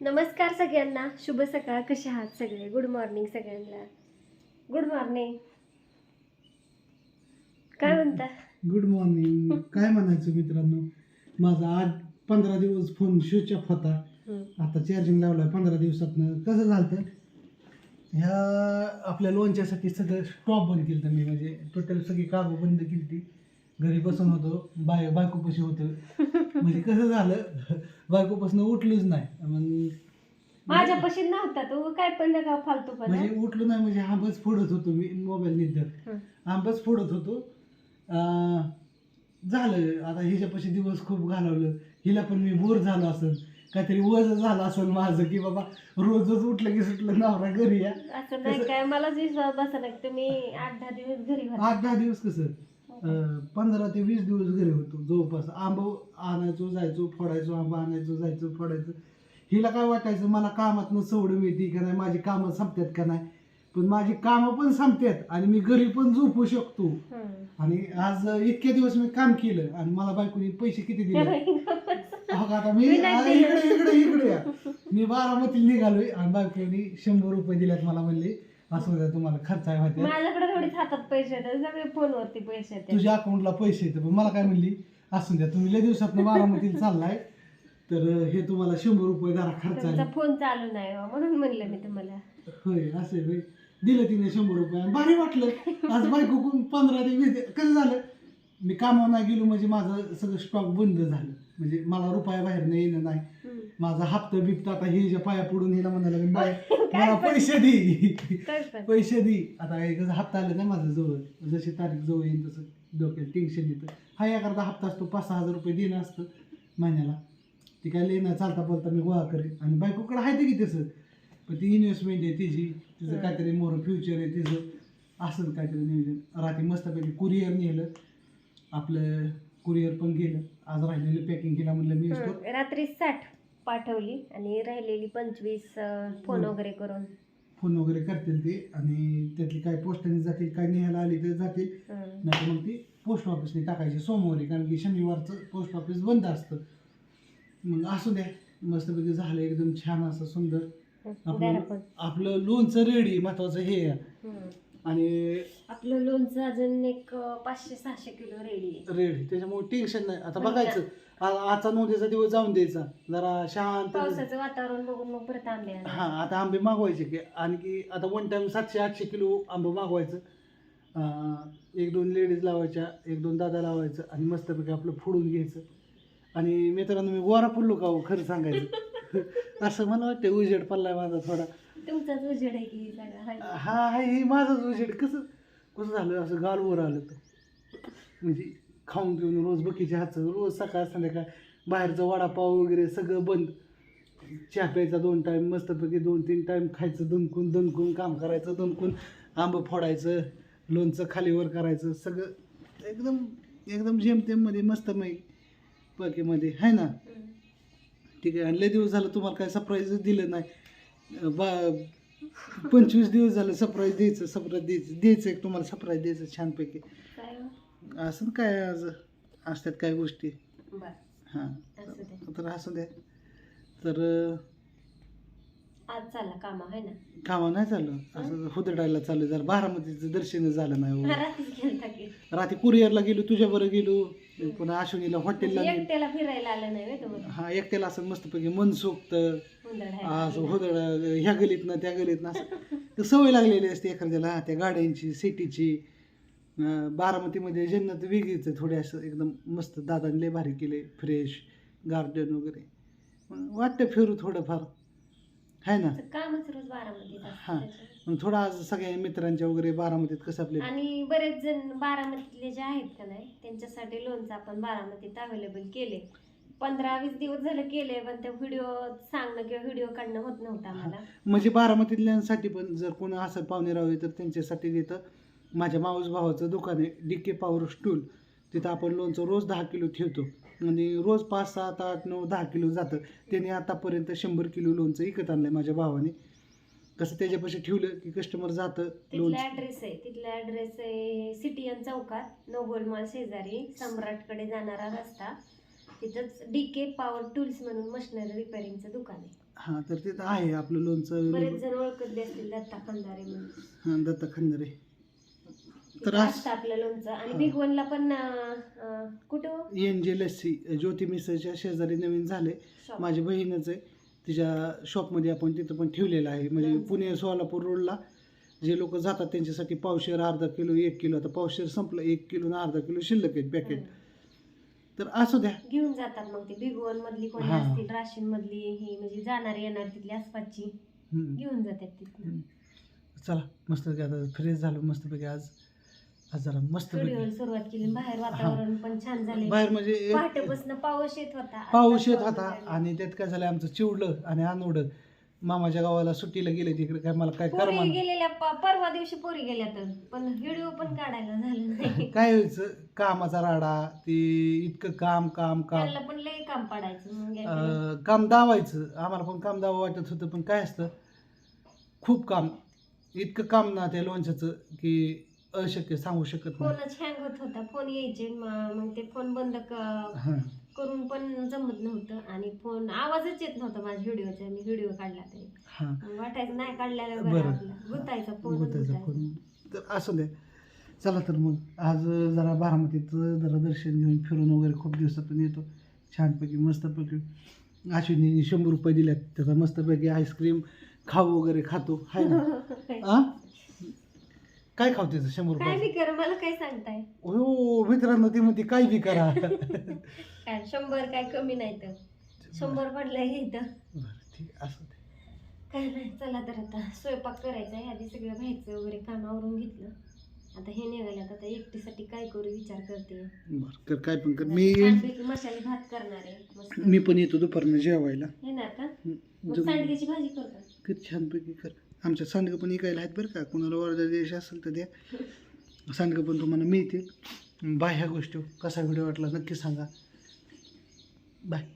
नमस्कार सगळ्यांना. शुभ सकाळ. कसे आहात सगळे? गुड मॉर्निंग सगळ्यांना. गुड मॉर्निंग काय म्हणता? गुड मॉर्निंग काय म्हणायचं मित्रांनो? माझा आज पंधरा दिवस फोन स्विच ऑफ होता. आता चार्जिंग लावलाय पंधरा दिवसातनं. कसं झालं ह्या आपल्या लोणच्यासाठी सगळं स्टॉप बंद केलं मी. म्हणजे टोटल सगळी कागद बंद केली ती घरी बसून होतो. बाय बायकोपाशी होतं. म्हणजे कसं झालं? बायकोपासून उठलोच नाही. मग माझ्या पशीत नव्हता तो काय पण का फालतू पण म्हणजे उठलो नाही म्हणजे आंबच फोडत होतो मी मोबाईल निघत आंबच फोडत होतो. अं, झालं आता हिच्यापाशी दिवस खूप घालवलं. हिला पण मी बोर झालो असेल काहीतरी वज झालं असेल माझं की बाबा रोजच उठलं की सुटलं नवरा घरी या. असं नाही काय मलाच विश्वास बसा नाही तुम्ही आठ दहा दिवस घरी आठ दहा दिवस कसं? पंधरा ते वीस दिवस घरी होतो. जवळपास आंब आणायचो जायचो फोडायचो आंबा आणायचो जायचो फोडायचो. हिला काय वाटायचं मला कामातनं सवड मिळते का नाही? माझी कामं संपतात का नाही? पण माझी कामं पण संपतात आणि मी घरी पण झोपू शकतो. आणि आज इतके दिवस मी काम केलं आणि मला बायकोनी पैसे किती दिले? आता मी. इकडे इकडे इकडे मी बारामतीला निघालोय आणि बायकोनी शंभर रुपये दिल्यात मला म्हणले. असं द्या तुम्हाला खर्च आहे माहिती माझ्याकडे थोडीच हातात पैसे येतात सगळे फोनवरती पैसे येतात तुझ्या अकाउंटला पैसे येते पण मला काय म्हणली असू द्या तुम्ही लय दिवसात बारामतीला चाललाय तर अं, हे तुम्हाला शंभर रुपये जरा खर्च तुमचा आहे फोन चालू नाही हो, म्हणून म्हणलं मी तुम्हाला. होय असं होय. दिलं तिने शंभर रुपये आणि भारी वाटलं. आज बायको कोण पंधरा ते वीस कसं झालं? मी कामावर नाही गेलो म्हणजे माझं सगळं स्टॉक बंद झालं. म्हणजे मला रुपया बाहेर नाही येणं नाही. हम्म. माझा हप्ता बिप्ता आता हे जे पाया पडून हिला म्हणाला मी बाय मला पैसे दे. काय पण. पैसे दे. आता एक हप्ता आला नाही माझा जवळ जशी तारीख जवळ येईल तसं डोक्यात टेन्शन येतं. हा एखादा हप्ता असतो पाच सहा हजार रुपये देणं असतं महिन्याला. ती काय लेणं चालता बोलता मी गोळा करेन. आणि बायकोकडे आहे ते की तसं पण ती इन्व्हेस्टमेंट आहे तिची तिचं हं. काहीतरी मोर फ्युचर आहे तिचं. असं काहीतरी नियोजन. रात्री मस्तपैकी कुरिअर नेलं. आपलं कुरिअर पण गेलं. आज राहिलेलं पॅकिंग केलं म्हणलं मी रात्री साठ. पाठवली आणि राहिलेली पंचवीस फोन. वगैरे करून फोन वगैरे करतील ते आणि त्यातली काय पोस्टाने जातील काय न्यायला आली तर जातील. नाही तर मग ती पोस्ट ऑफिसने टाकायची सोमवारी कारण की शनिवारचं पोस्ट ऑफिस बंद असतं मग असू द्या मस्तपैकी झालं एकदम छान असं सुंदर आपलं. आपलं लोणचं रेडी महत्वाचं हे. आणि आपलं लोणचं अजून एक पाचशे सहाशे किलो रेडी आहे. रेडी त्याच्यामुळे टेन्शन नाही. आता बघायचं. आ- आजचा नोंदीचा दिवस जाऊन द्यायचा. जरा शांत. पावसाचं वातावरण बघून मग परत आंबे आणा. हा आता आंबे मागवायचे की आणखी आता वन टाइम सातशे आठशे किलो आंबे मागवायचं. अं, एक दोन लेडीज लावायच्या एक दोन दादा लावायचं आणि मस्तपैकी आपलं फोडून घ्यायचं. आणि मित्रांनो मी गोरा पडलो का हो, खरं सांगायचं. असं मला वाटतं उजेड पडलाय माझा थोडा. तुमचाच उजेड आहे की सगळा हाय. हा हा हे माझंच उजेड. कसं कसं झालं असं गालवर आलं तर? म्हणजे खाऊन पिऊन रोज बकीच्या हातचं रोज सकाळ संध्याकाळ बाहेरचं वडापाव वगैरे सगळं बंद. चहा प्यायचा दोन टाईम मस्तपैकी दोन तीन टाईम खायचं दणकून दणकून काम करायचं दणकून आंबं फोडायचं लोणचं खालीवर करायचं सगळं एकदम एकदम जेमतेममध्ये मस्त मै पकेमध्ये. आहे ना? हम्म. ठीक आहे आणि लय दिवस झालं तुम्हाला काय सरप्राईज दिलं नाही. बा पंचवीस दिवस झालं सरप्राईज द्यायचं सरप्राईज द्यायचं द्यायचं एक तुम्हाला सरप्राईज द्यायचं छानपैकी. काय हो? असं काय आज असतात काय गोष्टी? बरं, हां. असू दे. तर असं द्या तर अं, आज चालला कामा आहे ना? कामा नाही चाललं. असं हुदडायला चालू जरा बारामतीचं दर्शन झालं नाही हो. रात्रीच गेलता की. रात्री कुरिअरला गेलो तुझ्याबरोबर गेलो पुन्हा अश्विनीला हॉटेलला गेलो एकट्याला फिरायला आलं नाही तुम्हाला? हा एकट्याला असं मस्तपैकी मन आहे. असं होदळ ह्या गलीतनं त्या गलीतनं असं. तर सवय लागलेली असते एखाद्याला त्या गाड्यांची सिटीची. बारामतीमध्ये जन्नत वेगळीच आहे थोडी असं एकदम मस्त दादाने लय भारी केले फ्रेश गार्डन वगैरे. वाटतं फिरू थोडंफार. आहे ना? कामच रोज बारामतीत हा. मग थोडं आज सगळ्या मित्रांच्या वगैरे बारामतीत कसं आपले? आणि बरेच जण बारामतीतले जे आहेत का नाही त्यांच्यासाठी लोणचं आपण बारामतीत अवेलेबल केले. पंधरा वीस दिवस झालं केले पण ते व्हिडिओ सांगणं किंवा व्हिडिओ काढणं होत नव्हतं आम्हाला. म्हणजे बारामतीतल्यांसाठी पण जर कोणी असं पाहुणे राहावे तर त्यांच्यासाठी तिथं माझ्या माऊस भावाचं दुकान आहे डी के पॉवर स्टूल तिथं आपण लोणचं रोज दहा किलो ठेवतो. आणि रोज पाच सात आठ नऊ दहा किलो जातं. त्याने आतापर्यंत शंभर किलो लोणचं विकत आणलं माझ्या भावाने. कसं त्याच्यापाशी ठेवलं की कस्टमर जातं तिथला लोणचं ऍड्रेस आहे. तिथला ऍड्रेस आहे सिटीयन चौकात नोबल मॉल शेजारी सम्राटकडे जाणारा रस्ता. तिथंच डी के पॉवर टूल्स म्हणून मशिनरी रिपेअरिंगचं दुकान आहे हां तर तिथं आहे आपलं लोणचं बरेच जण ओळखत बी असतील दत्ता खंदारे म्हणून हां दत्ता खंदरे तर तिथं आज असतं आपलं लोणचं आणि हा. भिगवणला पण अं, अं, कुठं हो? एन जे लस्सी ज्योती मिसळच्या शेजारी नवीन झाले Shop. माझी बहीणच आहे तिच्या शॉपमध्ये आपण तिथं पण ठेवलेलं आहे म्हणजे. पुणे सोलापूर रोडला जे लोक जातात त्यांच्यासाठी पावशेर अर्धा किलो एक किलो आता पावशेर संपलं एक किलो ना अर्धा किलो शिल्लक आहेत पॅकेट. तर असू द्या. घेऊन जातात मग ते भिगवण मधली कोणी हा. असतील राशीन मधली ही म्हणजे जाणारी येणार तिथली आसपासची. हम्म. घेऊन जातात तिथून. चला मस्तपैकी आता फ्रेश झालो मस्तपैकी आज. आज जरा मस्तपैकी. व्हिडिओला सुरुवात केली बाहेर वातावरण पण छान झाले बाहेर म्हणजे एक पहाटेपासून पाऊस येत होता. पाऊस येत होता. आणि त्यात काय झालं आमचं चिवडलं आणि अनवडं मामाच्या गावाला सुट्टीला गेले तिकडे काय मला काय पोरी करमान? गेलेल्या प- परवा दिवशी पोरी गेल्या तर. पण व्हिडिओ पण काढायला झालं नाही. काय व्हायचं? कामाचा राडा ते इतकं काम काम काम. त्यांना पण लय काम पडायचं मग अं, काम दावायचं. आम्हाला पण काम दावा वाटत होतं पण काय असतं? खूप काम. इतकं काम ना त्या लोणच्याचं की अशक्य सांगू शकत नाही. फोनच हँग होत होता. फोन यायचे म- मग ते फोन बंद क- हां. करून पण जमत नव्हतं आणि फोन आवाजच येत नव्हता माझ्या व्हिडिओचा मी व्हिडिओ काढला तरी. हां. मग वाटायचं नाही काढलेला बरं. बरं. आपला. गुतायचा फोन गोत्याचा फोन. तर असू द्या चला तर मग आज जरा बारामतीचं जरा दर्शन घेऊन फिरून वगैरे खूप दिवसातून येतो. छानपैकी मस्तपैकी. अश्विनी शंभर रुपये दिल्यात. त्याचा मस्तपैकी आईस्क्रीम खाऊ वगैरे खातो. हाय ना? आ? काय खाऊ त्याचं शंभर काय रुपये मला काय सांगताय? हो मित्रांनो ती म्हणते काय बी करा. काय शंभर काय कमी नाही तर. शंभर पडलं इथं. बरं ठीक असं ते काय नाही चला तर आता स्वयंपाक करायचा आहे आधी सगळं बाहेरचं वगैरे काम आवरून घेतलं. आता हे निघाल्यात आता एकटीसाठी काय करू विचार करते. बरं कर काय पण कर. मी छानपैकी मसाले भात करणार आहे मस्त. मी पण येतो दुपारनं जेवायला. येणार का? मग जमून- सांडग्याची भाजी करतो कर छानपैकी कर. आमच्या सांडगं पण इकायला आहेत बरं का. कोणाला ऑर्डर द्यायची असेल तर द्या. सांडगं पण तुम्हाला मिळतील. बाय ह्या गोष्टी कसा व्हिडिओ वाटला नक्की सांगा. बाय